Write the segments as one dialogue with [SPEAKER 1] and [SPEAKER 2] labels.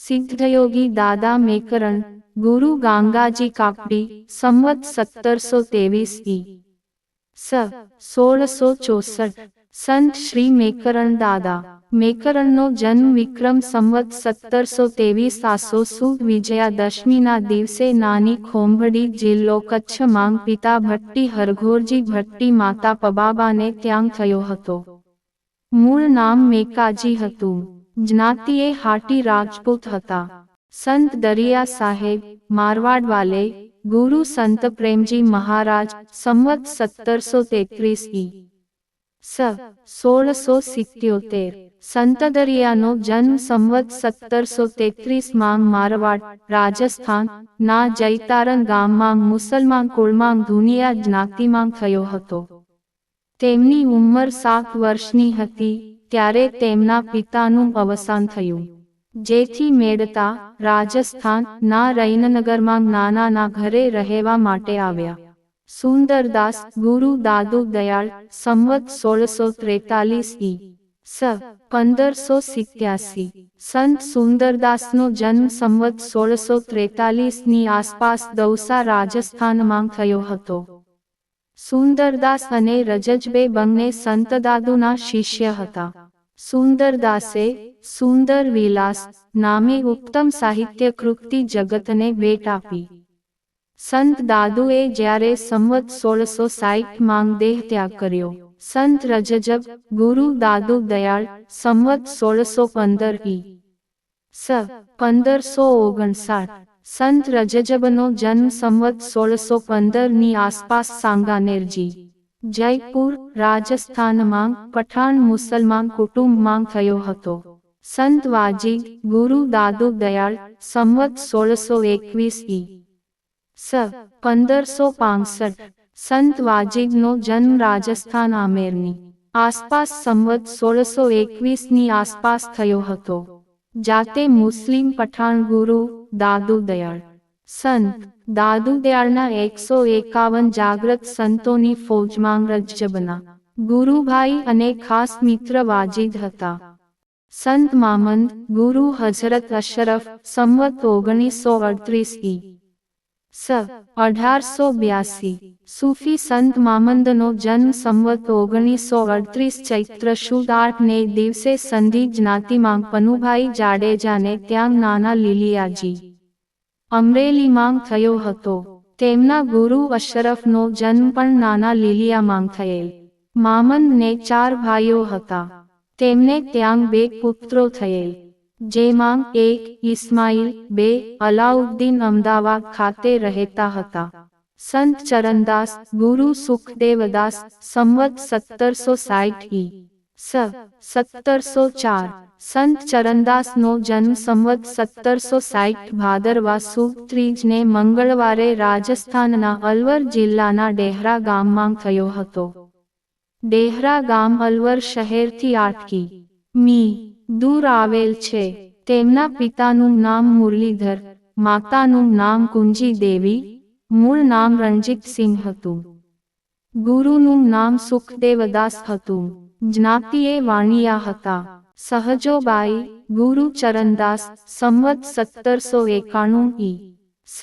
[SPEAKER 1] સિદ્ધયોગી દાદા મેકરણ, ગુરુ ગાંગાજી કાપડી સંવત સત્તરસો ત્રેવીસ ઈ. સ, સોળસો ચોસઠ, સંત શ્રી મેકરણ દાદા. મેકરણનો જન્મ વિક્રમ સંવત સત્તરસો ત્રેવીસ આસો સુદ વિજયાદશમીના દિવસે નાની ખોંભડી જિલ્લો કચ્છ માંગ પિતા ભટ્ટી હરઘોરજી ભટ્ટી માતા પબાબાને ત્યાં થયો હતો. મૂળ નામ મેકાજી હતું. જ્ઞાતિએ હાટી રાજપૂત હતા. સંત દરિયા સાહેબ મારવાડ વાલે ગુરુ સંત પ્રેમજી મહારાજ, સંવત સત્તરસો તેત્રીસ ઈ. સ, સોળસો સિત્યોતેર. સંત દરિયાનો જન્મ સંવત સત્તરસો તેત્રીસમાં મારવાડ, રાજસ્થાન, ના જૈતારન ગામમાં મુસલમાન કુળમાં ધુનિયા જ્ઞાતિમાં થયો હતો. તેમની ઉંમર સાત વર્ષની હતી. ત્યારે તેમના પિતાનું અવસાન થયું. જેથી મેળતા રાજસ્થાન ના રૈનનગરમાં નાનાના ઘરે રહેવા માટે આવ્યા. સુંદરદાસ ગુરુ દાદુ દયાળ સંવત સોળસો ત્રેતાલીસ ઈ. સ. પંદરસો સિત્યાસી. સંત સુંદરદાસનો જન્મ સંવત સોળસો ત્રેતાલીસની આસપાસ દૌસા રાજસ્થાનમાં થયો હતો. સુંદરદાસ અને રજજબે બંને સંતદાદુના શિષ્ય હતા. સુંદરદાસે સુંદર વિલાસ નામે ઉત્તમ સાહિત્ય કૃતિ જગતને ભેટ આપી. સંત દાદુએ જ્યારે સંવત સોળસો સાઠ માંગ દેહ ત્યાગ કર્યો. સંત રજજબ, ગુરુ દાદુ દયાળ, સંવત સોળસો પંદર ઈ. સ, પંદરસો ઓગણસાઠ. સંત રજજબનો જન્મ સંવત સોળસો પંદરની આસપાસ સાંગાનેરજી. જયપુર, રાજસ્થાનમાં, પઠાણ મુસલમાન કુટુંબમાં થયો હતો. સંત વાજી ગુરુ દાદુ દયાળ, સંવત સોળસો એકવીસ ઈ. સ, પંદરસો પાંસઠ. સંત વાજીદનો જન્મ રાજસ્થાન આમેરની. આસપાસ સંવત સોળસો એકવીસની આસપાસ થયો હતો. જાતે મુસ્લિમ પઠાણ ગુરુ દાદુ દયાળ. સંત. દાદુ દયાળના એકસો એકાવન જાગ્રત સંતોની ફૌજમાં રજ્જબના. ગુરુભાઈ અને ખાસ મિત્ર વાજીદ હતા. સંત મામંદ ગુરુ હઝરત અશરફ સંવત ઓગણીસો અડત્રીસ ઈ. સ, અઢારસો બ્યાસી. સૂફી સંત મામંદનો જન્મ સંવત ઓગણીસો અડત્રીસ ચૈત્ર શુદ્ધ આઠ ને દિવસે સંધિ જ્ઞાતિમાં પનુભાઈ જાડેજાને ત્યાં નાના લીલિયાજી અમરેલીમાં થયો હતો. તેમના ગુરુ અશરફનો જન્મ પણ નાના લીલિયામાં થયેલ. મામંદને ચાર ભાઈઓ હતા. તેમને ત્યાં બે પુત્રો થયેલ. જેમાં એક ઇસ્માઇલ બે અલાઉદ્દીન અમદાવાદ ખાતે રહેતા હતા. સંત ચરણદાસ, ગુરુ સુખદેવદાસ, સંવત સત્તરસો સાઠ ઈ. સ, સત્તરસો ચાર. સંત ચરણદાસનો જન્મ સંવત સત્તરસો સાઠ ભાદરવા સુદ ત્રીજને મંગળવારે રાજસ્થાનના અલવર જિલ્લાના ડેહરા ગામમાં થયો હતો. ડેહરા ગામ અલવર શહેરથી આઠ કી. મી. દૂર આવેલ છે. તેમના પિતાનું નામ મુરલીધર, માતાનું નામ કુંજી દેવી મૂળ નામ રણજીત સિંહ હતું. ગુરુનું નામ સુખદેવદાસ હતું. જ્ઞાતિએ વાણિયા હતા. સહજોબાઈ, ગુરુ ચરણદાસ, સંવત સત્તરસો એકાણું ઈ. સ,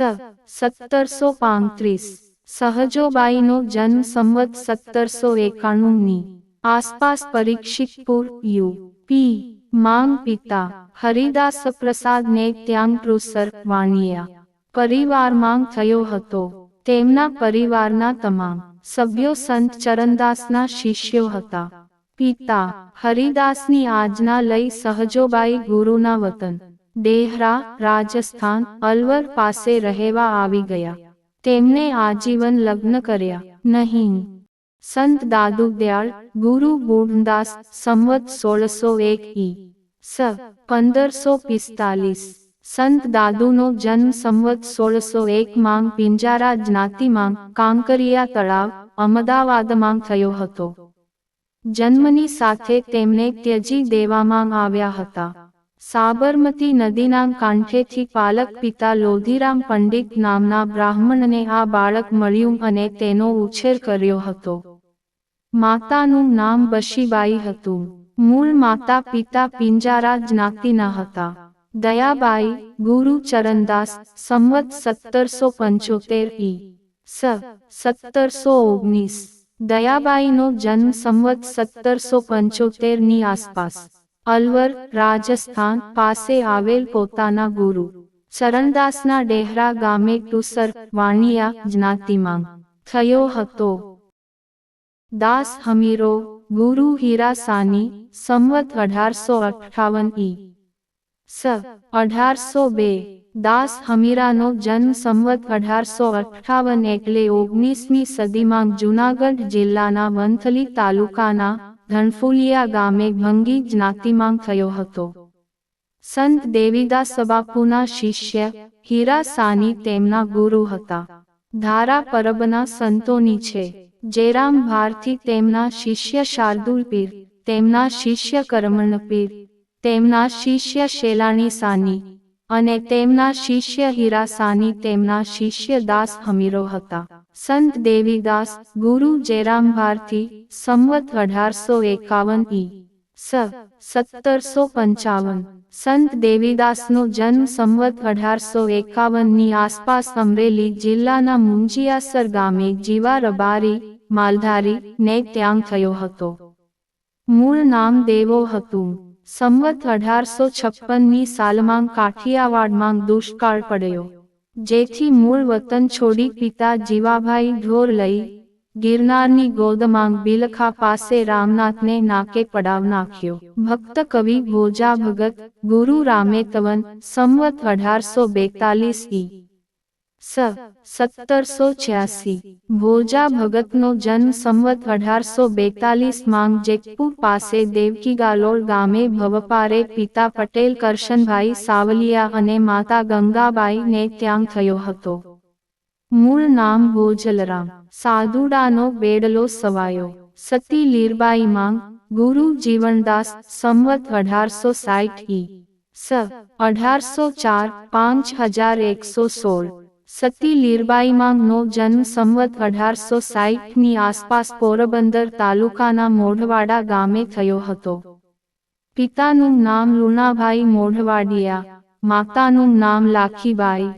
[SPEAKER 1] સત્તરસો પાંત્રીસ. સહજોબાઈનો જન્મ સંવત સત્તરસો એકાણું ની. આસપાસ પરીક્ષિતપુર, યુ, પી માંગ પિતા હરિદાસ પ્રસાદને ત્યાં પ્રુસર વાણિયા પરિવારમાં થયો હતો તેમના પરિવારના તમામ સભ્યો સંત ચરણદાસના શિષ્યો હતા। પિતા, હરિદાસની આજના લઈ સહજોબાઈ ગુરુના વતન, દેહરા, રાજસ્થાન, અલવર પાસે રહેવા આવી ગયા। તેમને આજીવન લગ્ન કર્યા, નહીં સંત દાદુ દયાળ, ગુરુ બુઢદાસ સંવત સોળસો એક ઈ. સ, પંદરસો પિસ્તાલીસ. સંત દાદુનો જન્મ સંવત સોળસો એક માં પિંજારા જ્ઞાતિમાં કાંકરિયા તળાવ, અમદાવાદમાં થયો હતો. જન્મની સાથે તેમને ત્યજી દેવામાં આવ્યા હતા. સાબરમતી નદીના કાંઠેથી પાલક પિતા લોધીરામ પંડિત નામના બ્રાહ્મણને આ બાળક મળ્યું અને તેનો ઉછેર કર્યો હતો. માતાનું નામ બશીબાઈ હતું. મૂળ માતા પિતા પિંજારા જ્ઞાતિના હતા. દયાબાઈ ગુરુ ચરણદાસ સંવત સત્તરસો પંચોતેર ઈ. સ, સત્તરસો ઓગણીસ. દયાબાઈનો જન્મ સંવત સત્તરસો પંચોતેરની આસપાસ. અલવર, રાજસ્થાન પાસે આવેલ પોતાના ગુરુ. ચરણદાસના ડેહરા ગામે ટુસર વાણિયા જ્ઞાતિમાં થયો હતો. દાસ હમીરો ગુરુ હીરા સંવત અઢારસો અઠાવન ઈ સ અઢારસો બે દાસ હમીરાનો જન્મ સંવત અઢારસો અઠાવન એટલે ઓગણીસમી સદીમાં જૂનાગઢ જિલ્લાના વંથલી તાલુકાના ધનફુલિયા ગામે ભંગી જ્ઞાતિમાં થયો હતો સંત દેવીદાસ બાપુના શિષ્ય હીરા સાની તેમના ગુરુ હતા ધારા પરબના સંતોની છે જેરામ ભારથી તેમના શિષ્ય શાર્દુલ પીર, તેમના શિષ્ય કરમણ પીર, તેમના શિષ્ય શેલાણી સાની અને તેમના શિષ્ય હીરા સાની તેમના શિષ્ય દાસ હમીરો હતા. સંત દેવીદાસ, ગુરુ જયરામ ભારથી સંવત અઢારસો એકાવન ઈ સ, સત્તરસો પંચાવન. સંત દેવીદાસનો જન્મ સંવત અઢારસો એકાવનની આસપાસ અમરેલી જિલ્લાના મુંજિયાસર ગામે જીવા રબારી માલધારી ને ત્યાં થયો હતો. મૂળ નામ દેવો હતું. સંવત અઢારસો છપ્પનની સાલમાં કાઠિયાવાડમાં દુષ્કાળ પડ્યો, જેથી મૂળ વતન છોડી પિતા જીવાભાઈ ઢોર લઈ ગિરનારની ગોદમાં બિલખા પાસે રામનાથને નાકે પડાવ નાખ્યો. ભક્ત કવિ ભોજા ભગત ગુરુ રામે તવન સંવત અઢારસો બેતાલીસ ઈ સ, સત્તરસો છ્યાસી. ભોજા ભગતનો જન્મ સંવત અઢારસો બેતાલીસ માંગ જેકપુર પાસે દેવકી ગાલોળ ગામે ભવપારે પિતા પટેલ કરશનભાઈ સાવલિયા અને માતા ગંગાબાઈને ત્યાં થયો હતો. મૂળ નામ ભોજલરામ. સાધુડાનો બેડલો સવાયો. સતી લીરબાઈ માંગ, ગુરુ જીવનદાસ, સંવત અઢારસો સાઠ ઈ. સ, અઢારસો ચાર, પાંચ હજાર એકસો સોળ. સતી લીરબાઈમાં નો જન્મ સંવત અઢારસો સાહીઠની આસપાસ પોરબંદર તાલુકાના મોઢવાડા ગામે થયો હતો. પિતાનું નામ લુણાભાઈ મોઢવાડિયા, માતાનું નામ લાખીબાઈ,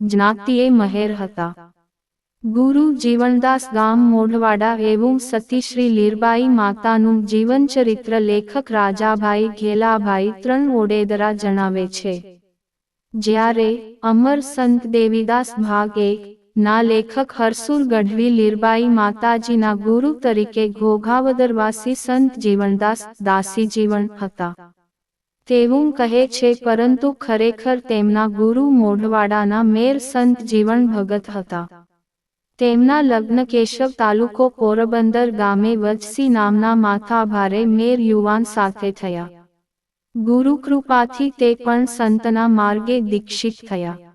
[SPEAKER 1] જ્ઞાતિએ મહેર હતા. ગુરુ જીવનદાસ ગામ મોઢવાડા એવું સતીશ્રી લીરબાઈ માતાનું જીવનચરિત્ર લેખક રાજાભાઈ ઘેલાભાઈ ત્રણ ઓડેદરા જણાવે છે. જ્યારે અમર સંત દેવીદાસ ભાગ એક ના લેખક હરસુર ગઢવી લીરબાઈ માતાજીના ગુરુ તરીકે ઘોઘાવદરવાસી સંત જીવનદાસ દાસી જીવન હતા. તેવું કહે છે, પરંતુ ખરેખર તેમના ગુરુ મોઢવાડાના મેર સંત જીવન ભગત હતા. તેમના લગ્ન કેશવ તાલુકો પોરબંદર ગામે વજસી નામના માથાભારે મેર યુવાન સાથે થયા. ગુરુ કૃપાથી તે પણ સંતના માર્ગે દીક્ષિત થયા.